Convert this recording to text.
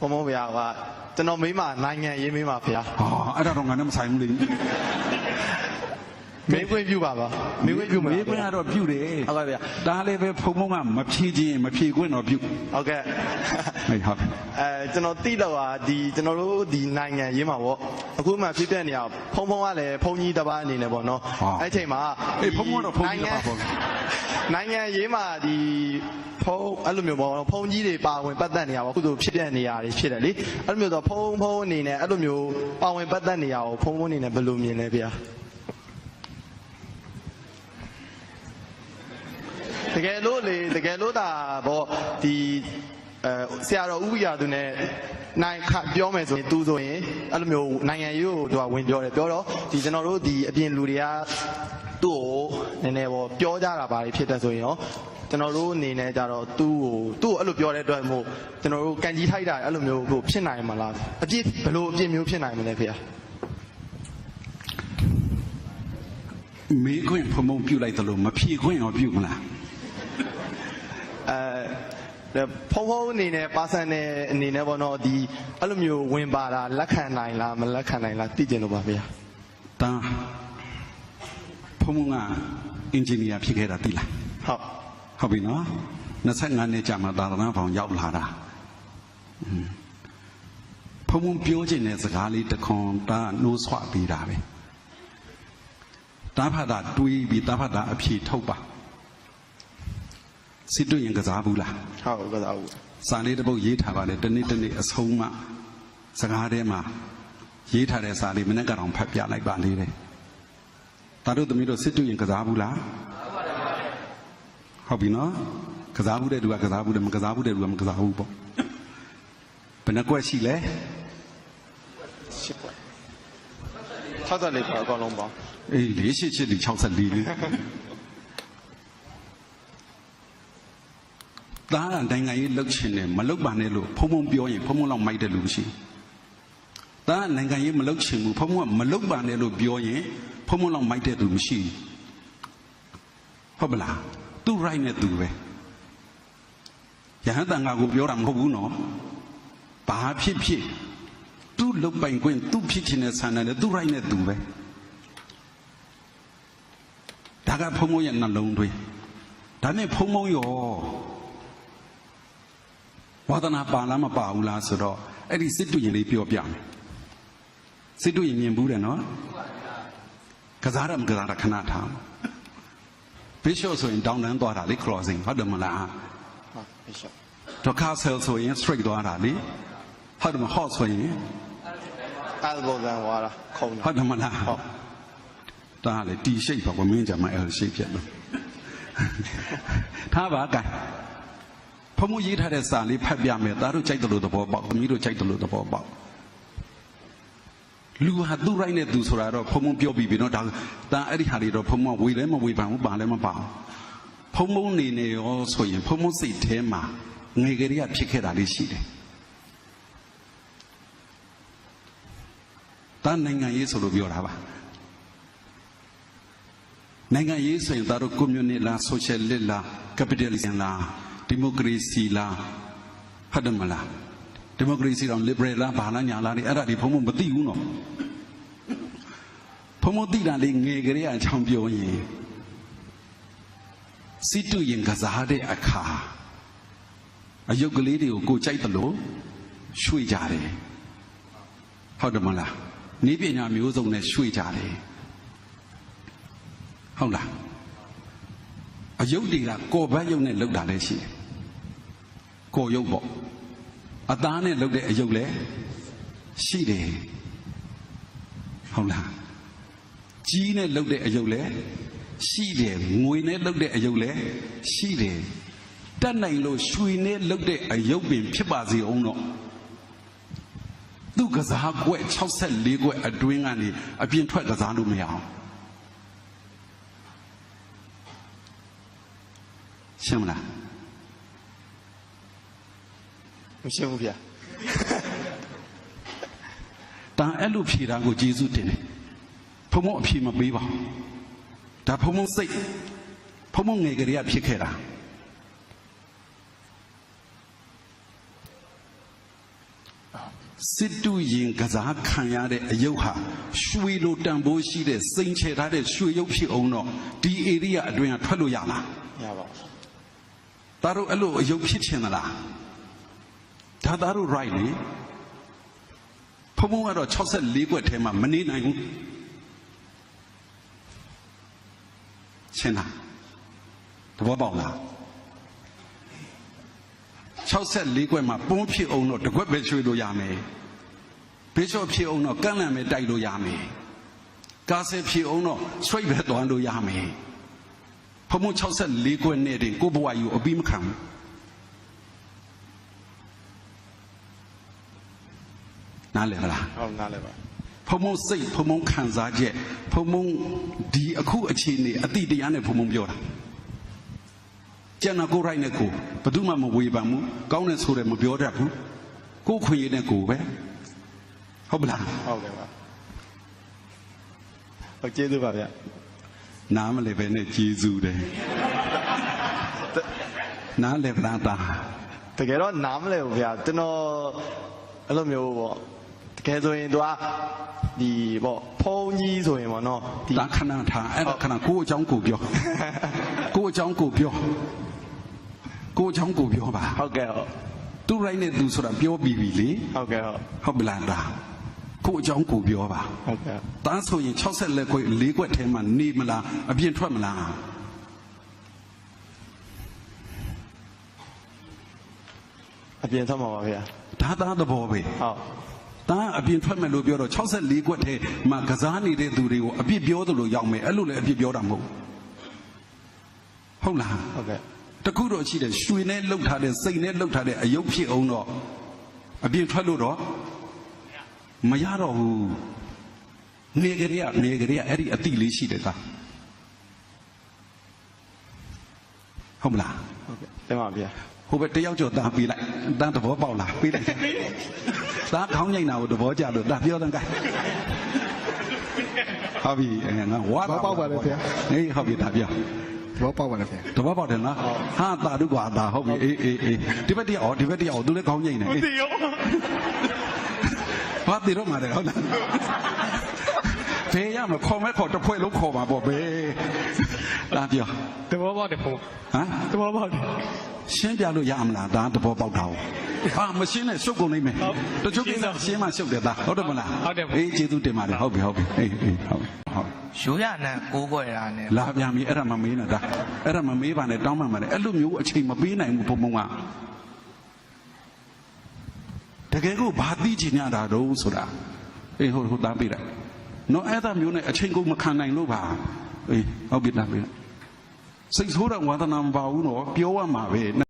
ဘုံဘုံဗျာကကျွန်တော်မိမနိုင်ငံရေးမိမဗျာဟာအဲ့ဒါတော့ငါနဲ့မဆိုင်ဘူးလေမေးခွင့်ပြုပါပါမေးခွင့်ပြုမှာမေးခွင့်ကတော့ပြုတယ်ဟုတ်ကဲ့ဗျာဒါလည်းပဲဖုံဖုံကမဖြေခြင်းမဖြေခွင့်တော့ပြုဟုတ်ကဲ့ဟေးဟုတ်အဲကျွန်တော်တိတော့ဟာဒီကျွန်တော်တို့ဒီနိုင်ငံရေးမှာပေါ့အခုမှဖြစ်တဲ့နေရာဖုံဖုံကလည်းဖုံကြီးတစ်ပါးအနေနဲ့ပေါ့နော်အဲ့ချိန်မှာအေးဖုံဖုံကတော့ဖုံကြီးတစ်ပါးပေါ့နိုင်ငံရေးမှာဒီ ဖုံအဲ့လိုမျိုးပေါ့ဖုံကြီးတွေပါဝင်ပတ်သက်နေရပါခုဆိုဖြစ်တဲ့နေရာတွေဖြစ်တယ်လေအဲ့လိုမျိုးတော့ဖုံဖုံအနေနဲ့အဲ့လိုမျိုးပါဝင်ပတ်သက်နေရအောင်ဖုံဖုံအနေနဲ့ဘယ်လိုမြင်လဲဗျာတကယ်လို့လေတကယ်လို့ဒါပေါ့ဒီအဲဆရာတော်ဥပ္ပယာသူနဲ့နိုင်ခပြောမယ်ဆိုရင်သူဆိုရင်အဲ့လိုမျိုးနိုင်ငံရေးကိုသူကဝင်ပြောတယ်ပြောတော့ဒီကျွန်တော်တို့ဒီအပြင်လူတွေကသူ့ကိုနည်းနည်းပေါ့ပြောကြတာပါလေဖြစ်တဲ့ဆိုရင်ရော ကျွန်တော်တို့အနေနဲ့ကြတော့သူ့ကိုသူ့ကိုအဲ့လိုပြောတဲ့အတွက်မို့ကျွန်တော်တို့ကန်ကြီးထိုက်တာအဲ့လိုမျိုးကိုဖြစ်နိုင်မှာလားအပြစ်ဘယ်လိုအပြစ်မျိုးဖြစ်နိုင်မလဲဖေ။မေးခွင့်ဖုံဖုံပြုလိုက်သလိုမဖြေခွင့်ရောပြုမလားအဲဖုံဖုံအနေနဲ့ပါဆန်တဲ့အနေနဲ့ပေါ့နော်ဒီအဲ့လိုမျိုးဝင်ပါတာလက်ခံနိုင်လားမလက်ခံနိုင်လားသိကျင်လို့ပါဗျာတာဖုံဖုံကအင်ဂျင်နီယာဖြစ်ခဲ့တာသိလားဟုတ် ဟုတ်ပြီနော်25နှစ်ကြာမှသာသနာဖောင်ရောက်လာတာอืมဖုံဖုံပြောခြင်းတဲ့စကားလေးတစ်ခွန်တာနှိုးဆွပေးတာပဲတာဖတ်တာတွေးပြီးတာဖတ်တာအဖြေထုတ်ပါစစ်တွေ့ရင်ကစားဘူးလားဟုတ်ကဲ့ဟုတ်စာလေးတစ်ပုဒ်ရေးထားပါလေတစ်နေ့တစ်နေ့အဆုံးမှစကားထဲမှာရေးထားတဲ့စာလေးမနေ့ကတော့ဖတ်ပြလိုက်ပါလေးတယ်ဒါတို့သမီးတို့စစ်တွေ့ရင်ကစားဘူးလား ဟုတ်ပြီနော်ကစားဘူးတဲ့သူကကစားဘူးတယ်မကစားဘူးတဲ့သူကမကစားဘူးပေါ့ဘယ်နှကွက်ရှိလဲရှစ်ပွဲ60လေးပါအကောင်လုံးပါအေး၄၈၈ဒီ64လေးဒါကနိုင်ငံရေးလှုပ်ချင်တယ်မလှုပ်ပါနဲ့လို့ဖုံဖုံပြောရင်ဖုံဖုံလောက်မိုက်တယ်လို့ရှိဘူးဒါကနိုင်ငံရေးမလှုပ်ချင်ဘူးဖုံဖုံကမလှုပ်ပါနဲ့လို့ပြောရင်ဖုံဖုံလောက်မိုက်တဲ့သူမရှိဘူးဟုတ်ပလား သူ့ right နဲ့သူပဲယဟန်တန်ဃာကိုပြောတာမဟုတ်ဘူးနော်ဘာဖြစ်ဖြစ်သူ့လုတ်ပိုင်ခွင့်သူ့ဖြစ်ချင်တဲ့ဆန္ဒနဲ့သူ့ right နဲ့သူပဲဒါကဖုံဖုံရဲ့နှလုံးသွင်းဒါနဲ့ဖုံဖုံရောဝါသနာပါလားမပါဘူးလားဆိုတော့အဲ့ဒီစစ်တူရင်လေးပြောပြမယ်စစ်တူရင်မြင်ဘူးတယ်နော်ကစားရမကစားရခဏထားဘ စ်ရှော့ဆိုရင်တောင်းတန်းသွားတာလေ crossing ဟုတ်တယ်မလားဟုတ်ပြီရှော့တော့ကာဆယ်ဆိုရင် straight သွားတာလေဟုတ်တယ်မ hot ဆိုရင်အဲ့လိုပုံစံဟွာလားခုံဟုတ်တယ်မလားဟုတ်ဒါကလေ T shape ပါကွာမင်းကြမှာ L shape ဖြစ်လို့ထားပါကဲဖုံမရေးထားတဲ့စာလေးဖတ်ပြမယ်သားတို့ကြိုက်တယ်လို့သဘောပေါက်သမီးတို့ကြိုက်တယ်လို့သဘောပေါက် လူဟာသူ့ right နဲ့သူဆိုတာတော့ဖုံမပြောပြီးပြီနော်ဒါဒါအဲ့ဒီဟာတွေတော့ဖုံမဝေလည်းမဝေပါဘူးပါလည်းမပါဘူးဖုံမနေနေရောဆိုရင်ဖုံမစိတ်ထဲမှာငယ်ကလေးကဖြစ်ခဲ့တာလေးရှိတယ်ဒါနိုင်ငံရေးဆိုလို့ပြောတာပါနိုင်ငံရေးဆိုရင်ဒါတို့ကွန်မြူနစ်လားဆိုရှယ်လစ်လားကပီတယ်လစ်ဇမ်လားဒီမိုကရေစီလားဟုတ်တယ်မလား ဒီမိုကရေစီတော့ liberal လားဘာလားညာလားဒီအဲ့ဒါဒီဘုံဘုံမသိဘူးနော်ဘုံဘုံသိတာလေးငယ်ကလေးအချောင်းပြောရင်စီတူရင်ကစားတဲ့အခါအယုတ်ကလေးတွေကိုကိုကြိုက်တယ်လို့ရွှေ့ကြတယ်ဟုတ်တယ်မလားဤပညာမျိုးစုံနဲ့ရွှေ့ကြတယ်ဟုတ်လားအယုတ်တွေကကော်ဘတ်ယုတ်နဲ့လောက်တာလည်းရှိတယ်ကော်ယုတ်ပေါ့ အသားနဲ့လောက်တဲ့အယုတ်လည်းရှိတယ်ဟုတ်လားကြီးနဲ့လောက်တဲ့အယုတ်လည်းရှိတယ်ငွေနဲ့လောက်တဲ့အယုတ်လည်းရှိတယ်တက်နိုင်လို့ရွှေနဲ့လောက်တဲ့အယုတ်ပင်ဖြစ်ပါစေအောင်တော့သူကစားကွက်64ကွက်အတွင်းကနေအပြင်ထွက်ကစားလို့မရအောင်ရှင်းမလား မရှင်းဘူးဗျာတန်အဲ့လိုဖြေတာကိုကျေးဇူးတင်တယ်ဖုံမအဖြေမပေးပါဘူးဒါဖုံမစိတ်ဖုံမငယ်ကလေးကဖြစ်ခဲ့တာမမစစ်တူရင်ကစားခံရတဲ့အယုတ်ဟာရွှေလိုတန်ဖိုးရှိတဲ့စိန်ချေထားတဲ့ရွှေရုပ်ဖြစ်အောင်တော့ဒီ area အတွင်းကထွက်လို့ရလားရပါဘူးသားတို့အဲ့လိုအယုတ်ဖြစ်ချင်သလား ဒါသားတို့ right လေဖုံဖုံကတော့64ကွက်ထဲမှာမနေနိုင်ဘူးရှင်းလားတဘောပေါက်လား64ကွက်မှာပုံးဖြစ်အောင်တော့တစ်ကွက်ပဲချွေလို့ရမယ်ဘေးချော့ဖြစ်အောင်တော့ကန့်လန့်ပဲတိုက်လို့ရမယ်ကားဆယ်ဖြစ်အောင်တော့ straight ပဲသွားလို့ရမယ်ဖုံဖုံ64ခွက်နဲ့တင်ကိုဘဝယူအပြီးမခံဘူး နားလည်လားဟုတ်နားလဲပါဖုံဖုံစိတ်ဖုံဖုံခံစားချက်ဖုံဖုံဒီအခုအခြေအနေအတိတရားနဲ့ဖုံဖုံပြောတာကျန်တာကိုယ်ရိုက်နဲ့ကိုယ်ဘယ်သူမှမဝေဖန်ဘူးကောင်းတယ်ဆိုတယ်မပြောတတ်ဘူးကိုယ်ခွင့်ရတဲ့ကိုယ်ပဲဟုတ်ပလားဟုတ်ကဲ့ပါဟုတ်ကျေးဇူးပါဗျာနားမလဲပဲနဲ့ကျေးဇူးတယ်နားလဲဗလားတာတကယ်တော့နားမလဲဘူးဗျာကျွန်တော်အဲ့လိုမျိုးပေါ့တ ကယ်ဆိုရင်သူကဒီပေါ့ဖုန်းကြီးဆိုရင်ပေါ့နော်ဒီဒါခဏထားအဲ့ဒါခဏကိုယ့်အကြောင်းကိုပြောကိုယ့်အကြောင်းကိုပြောကိုယ့်အကြောင်းကိုပြောပါဟုတ်ကဲ့ဟုတ်သူ့ရိုက်နဲ့သူဆိုတာပြောပြီးပြီလေဟုတ်ကဲ့ဟုတ်ဟုတ်ပလားဒါကိုယ့်အကြောင်းကိုပြောပါဟုတ်ကဲ့တန်းဆိုရင်60လက်ခွေ၄ခွက်ထဲမှာနေမလားအပြင်ထွက်မလားအပြင်ထွက်မှာပါဗျာဒါသားသဘောပဲဟုတ် တန်းအပြင်ထွက်မယ်လို့ပြောတော့64ခွက်ထဲမှာကစားနေတဲ့သူတွေကိုအပြစ်ပြောသလိုရောက်မယ်အဲ့လိုလည်းအပြစ်ပြောတာမဟုတ်ဟုတ်လားဟုတ်ကဲ့တခုတော့ရှိတယ်ရွှေနဲ့လှုပ်ထားတဲ့စိတ်နဲ့လှုပ်ထားတဲ့အယုတ်ဖြစ်အောင်တော့အပြင်ထွက်လို့တော့မရတော့ဘူးနေကြရနေကြရအဲ့ဒီအတိလေးရှိတယ်သားဟုတ်မလားဟုတ်ကဲ့တင်ပါဗျာ ဟိုဘက်တယောက်ကျော်သားပေးလိုက်သားသဘောပေါက်လားပေးလိုက်သားခေါင်းညိုင်တာကိုသဘောကျလို့သားပြောတဲ့ကဲဟုတ်ပြီအဲငါဝါသဘောပေါက်ပါလေဗျာဟေးဟုတ်ပြီသားပြောသဘောပေါက်ပါလားဗျာတပတ်ပေါက်တယ်နော်ဟာတာတို့ကွာတာဟုတ်ပြီအေးအေးအေးဒီဘက်တည်းအော်ဒီဘက်တည်းအော်သူလည်းခေါင်းငိမ့်နေအေးတီရောဟာတီတော့မှာတယ်ဟုတ်လားဖေးရမခေါ်မဲခေါ်တစ်ဖွဲ့လုံးခေါ်ပါပေါ့ဘေးလာပြောသဘောပေါက်တယ်ဘုံဟမ်သဘောပေါက်တယ် ရှင်းပြလို့ရမလားဒါတဘောပေါက်တာဟုတ်ဟာမရှင်းနဲ့ရှုပ်ကုန်နေမယ်တချို့ကိစ္စရှင်းမှရှုပ်တယ်သားဟုတ်တယ်မလားအေးကျေးဇူးတင်ပါတယ်ဟုတ်ပြီဟုတ်ပြီအေးအေးဟုတ်ဟုတ်ရိုးရနံကိုးကွယ်တာနဲ့လာပြန်ပြီအဲ့ဒါမမေးနဲ့ဒါအဲ့ဒါမမေးပါနဲ့တောင်းပန်ပါတယ်အဲ့လိုမျိုးအချိန်မပေးနိုင်ဘူးဘုံဘုံကတကယ်ကိုဘာသိချင်ကြတာတော့ဆိုတာအေးဟုတ်ဟုတ်တားပေးလိုက်နော်အဲ့ဒါမျိုးနဲ့အချိန်ကုန်မခံနိုင်လို့ပါအေးဟုတ်ပြီတားပေးလိုက် စိတ်ဆိုးတဲ့ဝါသနာမပါဘူးနော်ပြောရမှာပဲ